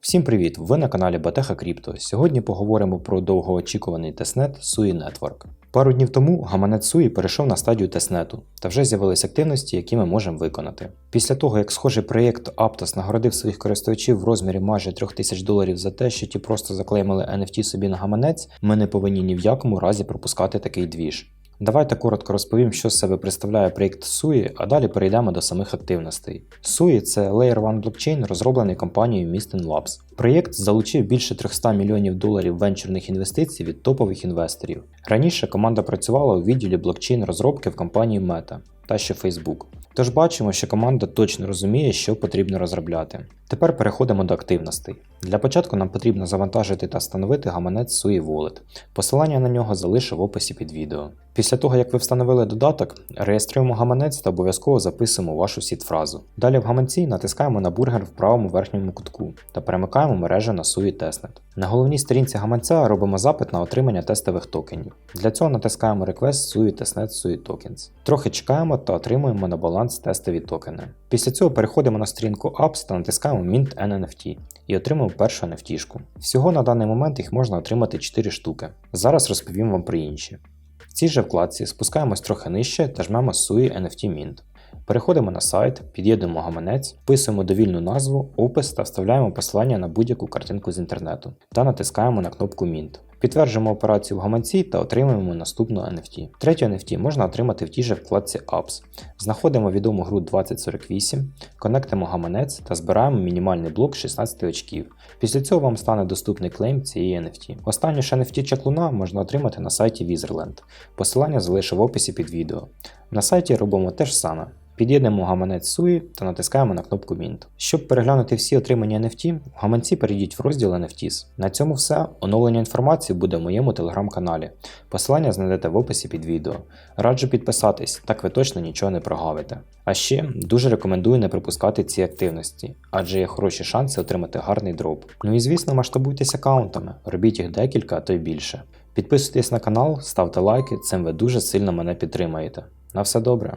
Всім привіт! Ви на каналі Батеха Крипто. Сьогодні поговоримо про довгоочікуваний тестнет SUI Network. Пару днів тому гаманець SUI перейшов на стадію тестнету та вже з'явились активності, які ми можемо виконати. Після того, як схожий проєкт Aptos нагородив своїх користувачів в розмірі майже 3000 доларів за те, що ті просто заклеймили NFT собі на гаманець, ми не повинні ні в якому разі пропускати такий двіж. Давайте коротко розповім, що з себе представляє проєкт SUI, а далі перейдемо до самих активностей. SUI – це Layer 1 блокчейн, розроблений компанією Mistin Labs. Проєкт залучив більше 300 мільйонів доларів венчурних інвестицій від топових інвесторів. Раніше команда працювала у відділі блокчейн розробки в компанії Meta та ще Facebook. Тож бачимо, що команда точно розуміє, що потрібно розробляти. Тепер переходимо до активностей. Для початку нам потрібно завантажити та встановити гаманець SUI Wallet. Посилання на нього залишу в описі під відео. Після того, як ви встановили додаток, реєструємо гаманець та обов'язково записуємо вашу сіт-фразу. Далі в гаманці натискаємо на бургер в правому верхньому кутку та перемикаємо мережу на SUI Testnet. На головній сторінці гаманця робимо запит на отримання тестових токенів. Для цього натискаємо Request SUI Testnet SUI Tokens. Трохи чекаємо та отримуємо на баланс тестові токени. Після цього переходимо на сторінку Apps та натискаємо Mint NFT і отримуємо першу NFT-шку. Всього на даний момент їх можна отримати 4 штуки. Зараз розповім вам про інші. В цій же вкладці спускаємось трохи нижче та жмемо SUI NFT Mint. Переходимо на сайт, під'єднуємо гаманець, вписуємо довільну назву, опис та вставляємо посилання на будь-яку картинку з інтернету та натискаємо на кнопку Mint. Підтверджуємо операцію в гаманці та отримуємо наступну NFT. Третю NFT можна отримати в тій же вкладці Apps. Знаходимо відому гру 2048, конектимо гаманець та збираємо мінімальний блок 16 очків. Після цього вам стане доступний клейм цієї NFT. Останню ж NFT чаклуна можна отримати на сайті Wizerland. Посилання залишу в описі під відео. На сайті робимо те ж саме. Під'єднуємо гаманець SUI та натискаємо на кнопку Mint. Щоб переглянути всі отримані NFT, в гаманці перейдіть в розділ NFTs. На цьому все. Оновлення інформації буде в моєму телеграм-каналі. Посилання знайдете в описі під відео. Раджу підписатись, так ви точно нічого не прогавите. А ще дуже рекомендую не пропускати ці активності, адже є хороші шанси отримати гарний дроп. Ну і звісно, масштабуйтесь аккаунтами, робіть їх декілька, а то й більше. Підписуйтесь на канал, ставте лайки, цим ви дуже сильно мене підтримаєте. На все добре.